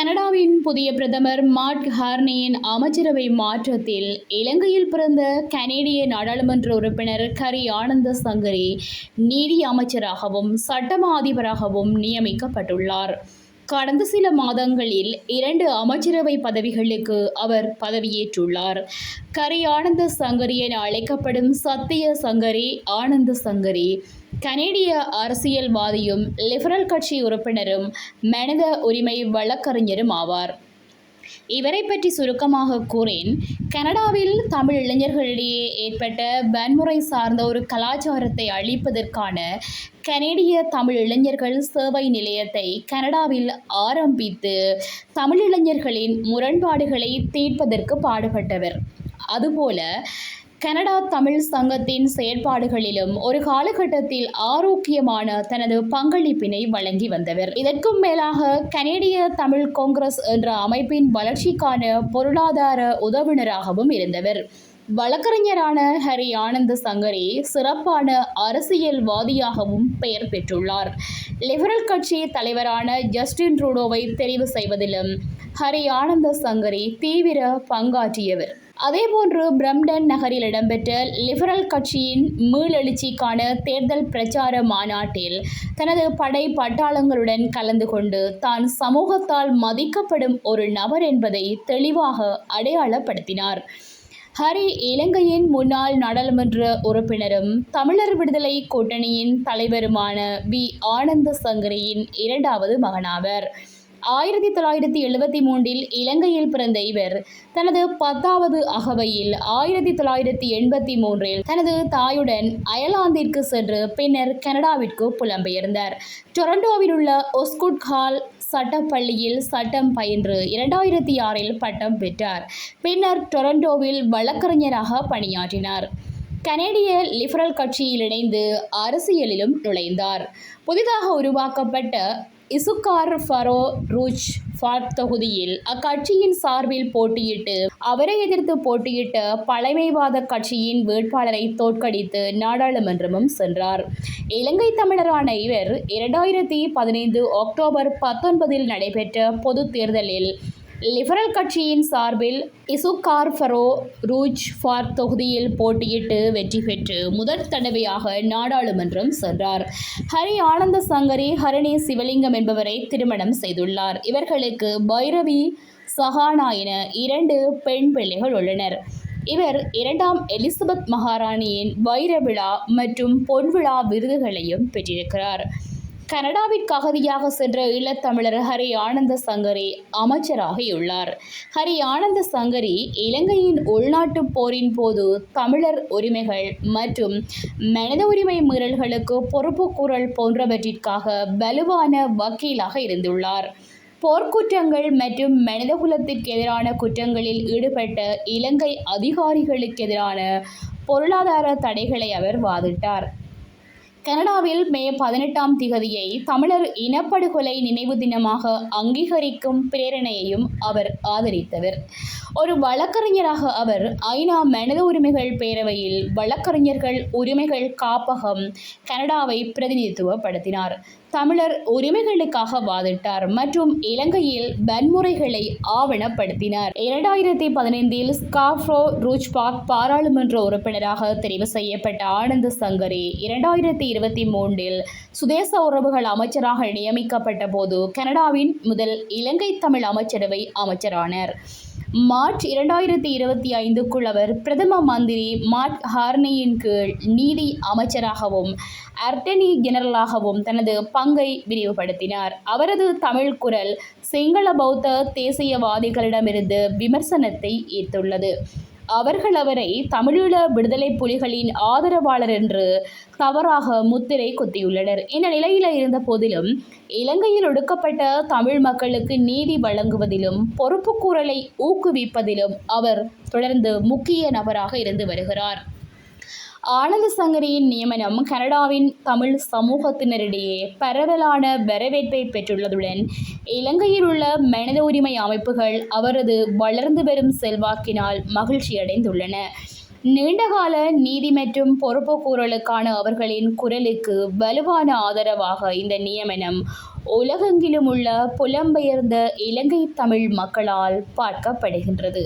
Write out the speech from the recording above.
கனடாவின் புதிய பிரதமர் மார்க் ஹார்னியின் அமைச்சரவை மாற்றத்தில் இலங்கையில் பிறந்த கனேடிய நாடாளுமன்ற உறுப்பினர் கரி ஆனந்த சங்கரி நீதி அமைச்சராகவும் சட்டமா அதிபராகவும் நியமிக்கப்பட்டுள்ளார். கடந்த சில மாதங்களில் இரண்டு அமைச்சரவை பதவிகளுக்கு அவர் பதவியேற்றுள்ளார். கரி ஆனந்த சங்கரி என அழைக்கப்படும் சத்திய சங்கரி ஆனந்த சங்கரி கனேடிய அரசியல்வாதியும் லிபரல் கட்சி உறுப்பினரும் மனித உரிமை வழக்கறிஞரும் ஆவார். இவரை பற்றி சுருக்கமாக கூறேன். கனடாவில் தமிழ் இளைஞர்களிடையே ஏற்பட்ட வன்முறை சார்ந்த ஒரு கலாச்சாரத்தை அழிப்பதற்கான கனேடிய தமிழ் இளைஞர்கள் சேவை நிலையத்தை கனடாவில் ஆரம்பித்து தமிழ் இளைஞர்களின் முரண்பாடுகளை தீர்ப்பதற்கு பாடுபட்டவர். அதுபோல கனடா தமிழ் சங்கத்தின் செயற்பாடுகளிலும் ஒரு காலகட்டத்தில் ஆரோக்கியமான தனது பங்களிப்பினை வழங்கி வந்தவர். இதற்கும் மேலாக கனேடிய தமிழ் காங்கிரஸ் என்ற அமைப்பின் வளர்ச்சிக்கான பொருளாதார உதவினராகவும் இருந்தவர். வழக்கறிஞரான ஹரி ஆனந்த சங்கரி சிறப்பான அரசியல்வாதியாகவும் பெயர் பெற்றுள்ளார். லிபரல் கட்சி தலைவரான ஜஸ்டின் ட்ரூடோவை தெரிவு செய்வதிலும் ஹரி ஆனந்த சங்கரி தீவிர பங்காற்றியவர். அதேபோன்று பிரம்டன் நகரில் இடம்பெற்ற லிபரல் கட்சியின் மீளெழுச்சிக்கான தேர்தல் பிரச்சார மாநாட்டில் தனது படை பட்டாளங்களுடன் கலந்து கொண்டு தான் சமூகத்தால் மதிக்கப்படும் ஒரு நபர் என்பதை தெளிவாக அடையாளப்படுத்தினார். ஹரி இலங்கையின் முன்னாள் நாடாளுமன்ற உறுப்பினரும் தமிழர் விடுதலை கூட்டணியின் தலைவருமான வி. ஆனந்த சங்கரியின் இரண்டாவது மகனாவர். ஆயிரத்தி தொள்ளாயிரத்தி எழுபத்தி மூன்றில் இலங்கையில் பிறந்த இவர் தனது பத்தாவது அகவையில் ஆயிரத்தி தொள்ளாயிரத்தி எண்பத்தி மூன்றில் தனது தாயுடன் அயர்லாந்திற்கு சென்று பின்னர் கனடாவிற்கு புலம்பெயர்ந்தார். டொரண்டோவில் உள்ள ஒஸ்குட் ஹால் சட்டப்பள்ளியில் சட்டம் பயின்று இரண்டாயிரத்தி ஆறில் பட்டம் பெற்றார். பின்னர் டொரண்டோவில் வழக்கறிஞராக பணியாற்றினார். கனேடிய லிபரல் கட்சியில் இணைந்து அரசியலிலும் நுழைந்தார். புதிதாக உருவாக்கப்பட்ட இசுகார் ஃபரோ ரூச் ஃபாட் தொகுதியில் அக்கட்சியின் சார்பில் போட்டியிட்டு அவரை எதிர்த்து போட்டியிட்ட பழமைவாத கட்சியின் வேட்பாளரை தோற்கடித்து நாடாளுமன்றமும் சென்றார். இலங்கை தமிழரான இவர் இரண்டாயிரத்தி பதினைந்து அக்டோபர் பத்தொன்பதில் நடைபெற்ற பொது தேர்தலில் லிபரல் கட்சியின் சார்பில் இசுகார் ஃபரோ ரூஜ் ஃபார் தொகுதியில் போட்டியிட்டு வெற்றி பெற்று முதல் தடவையாக நாடாளுமன்றம் சென்றார். ஹரி ஆனந்த சங்கரி ஹரணி சிவலிங்கம் என்பவரை திருமணம் செய்துள்ளார். இவர்களுக்கு பைரவி சஹானா என இரண்டு பெண் பிள்ளைகள் உள்ளனர். இவர் இரண்டாம் எலிசபெத் மகாராணியின் வைர விழா மற்றும் பொன் விழா விருதுகளையும் பெற்றிருக்கிறார். கனடாவிற்கு அகதியாக சென்ற ஈழத்தமிழர் ஹரி ஆனந்த சங்கரி அமைச்சராகியுள்ளார். ஹரி ஆனந்த சங்கரி இலங்கையின் உள்நாட்டு போரின் போது தமிழர் உரிமைகள் மற்றும் மனித உரிமை மீறல்களுக்கு பொறுப்பு கூறல் போன்றவற்றிற்காக வலுவான வக்கீலாக இருந்துள்ளார். போர்க்குற்றங்கள் மற்றும் மனிதகுலத்திற்கு எதிரான குற்றங்களில் ஈடுபட்ட இலங்கை அதிகாரிகளுக்கு எதிரான பொருளாதார தடைகளை அவர் வாதிட்டார். கனடாவில் மே பதினெட்டாம் திகதியை தமிழர் இனப்படுகொலை நினைவு தினமாக அங்கீகரிக்கும் பிரேரணையையும் அவர் ஆதரித்தவர். ஒரு வழக்கறிஞராக அவர் ஐநா மனித உரிமைகள் பேரவையில் வழக்கறிஞர்கள் உரிமைகள் காப்பகம் கனடாவை பிரதிநிதித்துவப்படுத்தினார். தமிழர் உரிமைகளுக்காக வாதிட்டார் மற்றும் இலங்கையில் வன்முறைகளை ஆவணப்படுத்தினார். இரண்டாயிரத்தி பதினைந்தில் ஸ்காஃப்ரோ ரூச்பாக் பாராளுமன்ற உறுப்பினராக தெரிவு செய்யப்பட்ட ஆனந்த சங்கரி இரண்டாயிரத்தி இருபத்தி மூன்றில் சுதேச உறவுகள் அமைச்சராக நியமிக்கப்பட்ட போது கனடாவின் முதல் இலங்கை தமிழ் அமைச்சரவை அமைச்சரானார். மார்ச் இரண்டாயிரத்தி இருபத்தி ஐந்துக்குள் அவர் பிரதம மந்திரி மார்க் ஹார்னியின் கீழ் நீதி அமைச்சராகவும் அர்டனி ஜெனரலாகவும் தனது பங்கை விரிவுபடுத்தினார். அவரது தமிழ் குரல் சிங்கள பௌத்த தேசியவாதிகளிடமிருந்து விமர்சனத்தை ஈர்த்துள்ளது. அவர்கள் அவரை தமிழீழ விடுதலை புலிகளின் ஆதரவாளர் என்று தவறாக முத்திரை குத்தியுள்ளனர். இந்த நிலையில் இருந்த போதிலும் இலங்கையில் ஒடுக்கப்பட்ட தமிழ் மக்களுக்கு நீதி வழங்குவதிலும் பொறுப்புக்கூறலை ஊக்குவிப்பதிலும் அவர் தொடர்ந்து முக்கிய நபராக இருந்து வருகிறார். ஆனந்த சங்கரியின் நியமனம் கனடாவின் தமிழ் சமூகத்தினரிடையே பரவலான வரவேற்பை பெற்றுள்ளதுடன் இலங்கையில் உள்ள மனித உரிமை அமைப்புகள் அவரது வளர்ந்து வரும் செல்வாக்கினால் மகிழ்ச்சியடைந்துள்ளன. நீண்டகால நீதி மற்றும் பொறுப்புக்கூறலுக்கான அவர்களின் குரலுக்கு வலுவான ஆதரவாக இந்த நியமனம் உலகெங்கிலும் உள்ள புலம்பெயர்ந்த இலங்கை தமிழ் மக்களால் பார்க்கப்படுகின்றது.